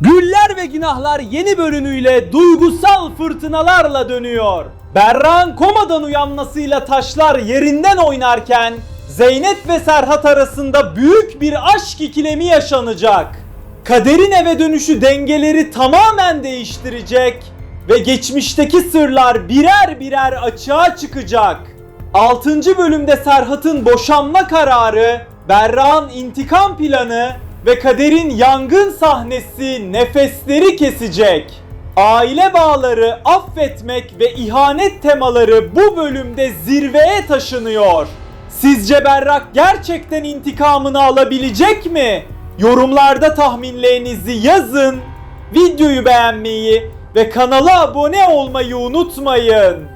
Güller ve Günahlar yeni bölümüyle duygusal fırtınalarla dönüyor. Berrak'ın komadan uyanmasıyla taşlar yerinden oynarken Zeynep ve Serhat arasında büyük bir aşk ikilemi yaşanacak. Kaderin eve dönüşü dengeleri tamamen değiştirecek ve geçmişteki sırlar birer birer açığa çıkacak. 6. bölümde Serhat'ın boşanma kararı, Berrak'ın intikam planı ve Kader'in yangın sahnesi nefesleri kesecek. Aile bağları, affetmek ve ihanet temaları bu bölümde zirveye taşınıyor. Sizce Berrak gerçekten intikamını alabilecek mi? Yorumlarda tahminlerinizi yazın. Videoyu beğenmeyi ve kanala abone olmayı unutmayın.